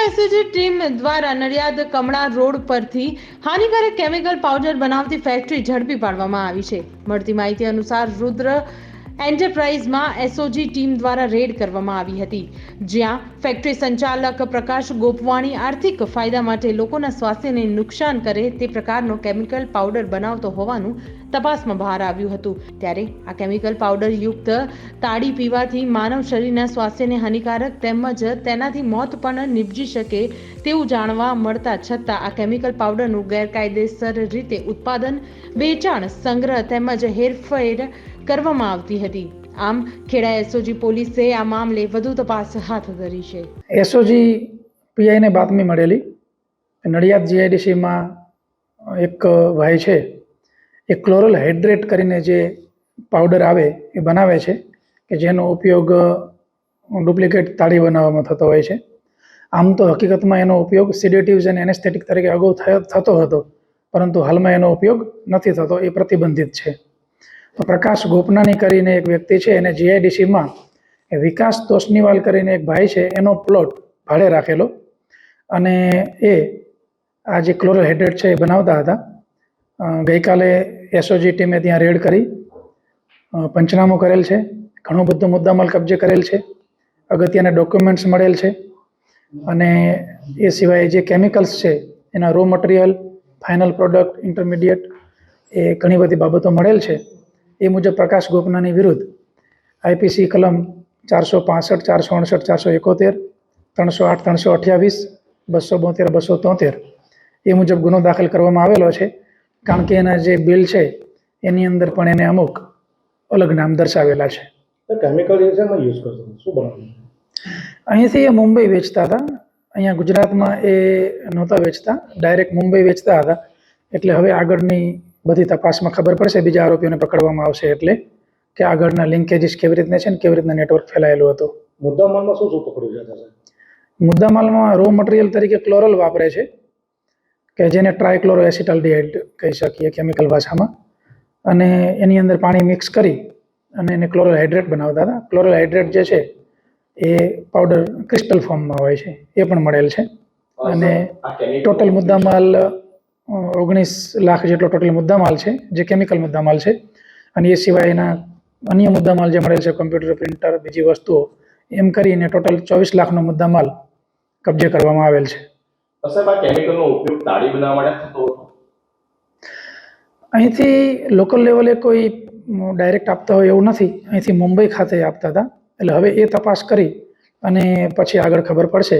SOG team દ્વારા નડિયાદ કમળા road પરથી હાનિકારક કેમિકલ પાવડર બનાવતી ફેક્ટરી ઝડપી પાડવામાં આવી છે. મળતી માહિતી અનુસાર રુદ્ર એન્ટરપ્રાઇઝમાં એસઓજી ટીમ દ્વારા રેડ કરવામાં આવી હતી. જ્યાં ફેક્ટરી સંચાલક પ્રકાશ ગોપવાણી આર્થિક ફાયદા માટે લોકોના સ્વાસ્થ્યને નુકસાન કરે તે પ્રકારનો કેમિકલ પાવડર બનાવતો હોવાનું તપાસમાં બહાર આવ્યું હતું. ત્યારે આ કેમિકલ પાવડર યુક્ત તાળી પીવાથી માનવ શરીરના સ્વાસ્થ્યને હાનિકારક તેમજ તેનાથી મોત પણ નિપજી શકે તેવું જાણવા મળતા છતાં આ કેમિકલ પાવડરનું ગેરકાયદેસર રીતે ઉત્પાદન, વેચાણ, સંગ્રહ તેમજ હેરફેર કરવામાં આવતી હતી. આમ ખેડા એસઓજી પોલીસે આ મામલે વધુ તપાસ હાથ ધરી છે. એસઓજી પીઆઈને બાતમી મળેલી. નડિયાદ જીઆઈડીસીમાં એક ભાઈ છે, એ ક્લોરલ હાઇડ્રેટ કરીને જે પાવડર આવે એ બનાવે છે, કે જેનો ઉપયોગ ડુપ્લિકેટ તાળી બનાવવામાં થતો હોય છે. આમ તો હકીકતમાં એનો ઉપયોગ સિડેટિવ્સ અને એનેસ્થેટિક તરીકે અગાઉ થતો હતો, પરંતુ હાલમાં એનો ઉપયોગ નથી થતો, એ પ્રતિબંધિત છે. તો પ્રકાશ ગોપનાની કરીને એક વ્યક્તિ છે, એને જીઆઈડીસીમાં વિકાસ તોસનીવાલ કરીને એક ભાઈ છે, એનો પ્લોટ ભાડે રાખેલો. અને એ આ જે ક્લોરોહાઇડ્રેટ છે એ બનાવતા હતા. ગઈકાલે એસઓજી ટીમે ત્યાં રેડ કરી. પંચનામું કરેલ છે. ઘણો બધો મુદ્દામાલ કબજે કરેલ છે. અગત્યના ડોક્યુમેન્ટ્સ મળેલ છે. અને એ સિવાય જે કેમિકલ્સ છે, એના raw material final product intermediate એ ઘણી બધી બાબતો મળેલ છે. એ મુજબ પ્રકાશ ગોપનાની વિરુદ્ધ આઈપીસી કલમ ચારસો પાસઠ ચારસો અડસઠ ચારસો એકોતેર ત્રણસો આઠ ત્રણસો અઠ્યાવીસ બસો બોતેર બસો તોતેર એ મુજબ ગુનો દાખલ કરવામાં આવેલો છે. કારણ કે એના જે બિલ છે એની અંદર પણ એને અમુક અલગ નામ દર્શાવેલા છે. કેમિકલ યુઝ શું અહીંથી એ મુંબઈ વેચતા હતા. અહીંયા ગુજરાતમાં એ નહોતા વેચતા. ડાયરેક્ટ મુંબઈ વેચતા હતા. એટલે હવે આગળની બધી તપાસમાં ખબર પડશે બીજા આરોપીઓને પકડવામાં આવશે એટલે કે આગળના લિંકેજીસ કેવી રીતના છે ને કેવી રીતના નેટવર્ક ફેલાયેલું હતું. મુદ્દા માલમાં શું શું પકડ્યું છે મુદ્દામાલમાં રો મટીરિયલ તરીકે ક્લોરલ વાપરે છે કે જેને ટ્રાયક્લોરો એસિટલડીહાઇડ કહી શકીએ કેમિકલ ભાષામાં. અને એની અંદર પાણી મિક્સ કરી અને એને ક્લોરલ હાઇડ્રેટ બનાવતા હતા. ક્લોરલ હાઇડ્રેટ જે છે એ પાવડર ક્રિસ્ટલ ફોર્મમાં હોય છે એ પણ મળેલ છે. અને ટોટલ મુદ્દામાલ ઓગણીસ લાખ જેટલો ટોટલ મુદ્દામાલ છે જે કેમિકલ મુદ્દામાલ છે. અને એ સિવાય એના અન્ય મુદ્દામાલ જે મળેલ છે કમ્પ્યુટર પ્રિન્ટર બીજી વસ્તુઓ એમ કરીને ટોટલ ચોવીસ લાખનો મુદ્દામાલ કબજે કરવામાં આવેલ છે. અહીંથી લોકલ લેવલે કોઈ ડાયરેક્ટ આપતા હોય એવું નથી. અહીંથી મુંબઈ ખાતે આપતા હતા. એટલે હવે એ તપાસ કરી અને પછી આગળ ખબર પડશે.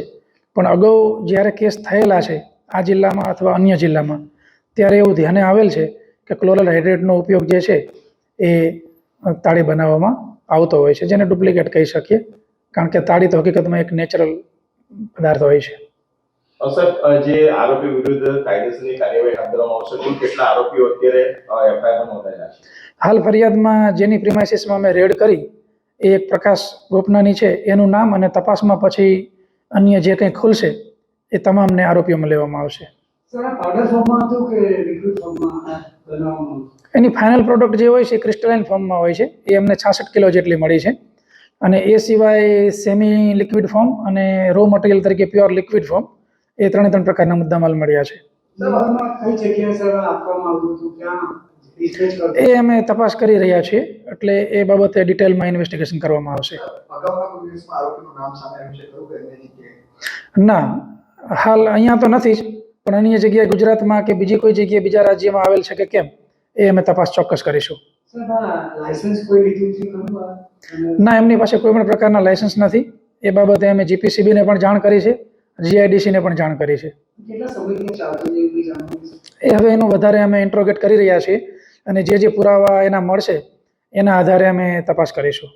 પણ અગાઉ જ્યારે કેસ થયેલા છે આ જિલ્લામાં અથવા અન્ય જિલ્લામાં. ત્યારે એવું ધ્યાને આવેલ છે કે ક્લોરલ હાઇડ્રેટનો ઉપયોગ જે છે એ તાળી બનાવવામાં આવતો હોય છે જેને ડુપ્લિકેટ કહી શકીએ કારણ કે તાળી તો હકીકતમાં એક નેચરલ પદાર્થ હોય છે. જે આરોપી વિરુદ્ધ કાયદેસરની કાર્યવાહી હાથ ધરવામાં આવશે કુલ કેટલા આરોપીઓ અત્યારે એફઆઈઆર નોંધાયેલા છે? હાલ ફરિયાદમાં જેની પ્રિમાઇસીસમાં અમે રેડ કરી એ એક પ્રકાશ ગોપનાની છે એનું નામ અને તપાસમાં પછી અન્ય જે કંઈ ખુલશે એ તમામને આરોપીઓમાં લેવામાં આવશે. એની ફાઇનલ પ્રોડક્ટ જે હોય છે ક્રિસ્ટલાઇન ફોર્મમાં હોય છે. એ અમને છાસઠ કિલો જેટલી મળી છે. અને એ સિવાય સેમી લિક્વિડ ફોર્મ અને રો મટીરિયલ તરીકે પ્યોર લિક્વિડ ફોર્મ એ ત્રણે ત્રણ પ્રકારના મુદ્દામાલ મળ્યા છે. એ અમે તપાસ કરી રહ્યા છીએ. એટલે એ બાબતે ડિટેલમાં ઇન્વેસ્ટિગેશન કરવામાં આવશે. ના હાલ અહીંયા તો નથી જ પણ અન્ય જગ્યાએ ગુજરાતમાં કે બીજી કોઈ જગ્યાએ બીજા રાજ્યમાં આવેલ છે કે કેમ એ અમે તપાસ ચોક્કસ કરીશું. ના એમની પાસે કોઈ પણ પ્રકારના લાયસન્સ નથી. એ બાબતે અમે જીપીસીબીને પણ જાણ કરી છે જીઆઈડીસીને પણ જાણ કરી છે. એ હવે એનું વધારે અમે ઇન્ટ્રોગેટ કરી રહ્યા છીએ અને જે જે પુરાવા એના મળશે એના આધારે અમે તપાસ કરીશું.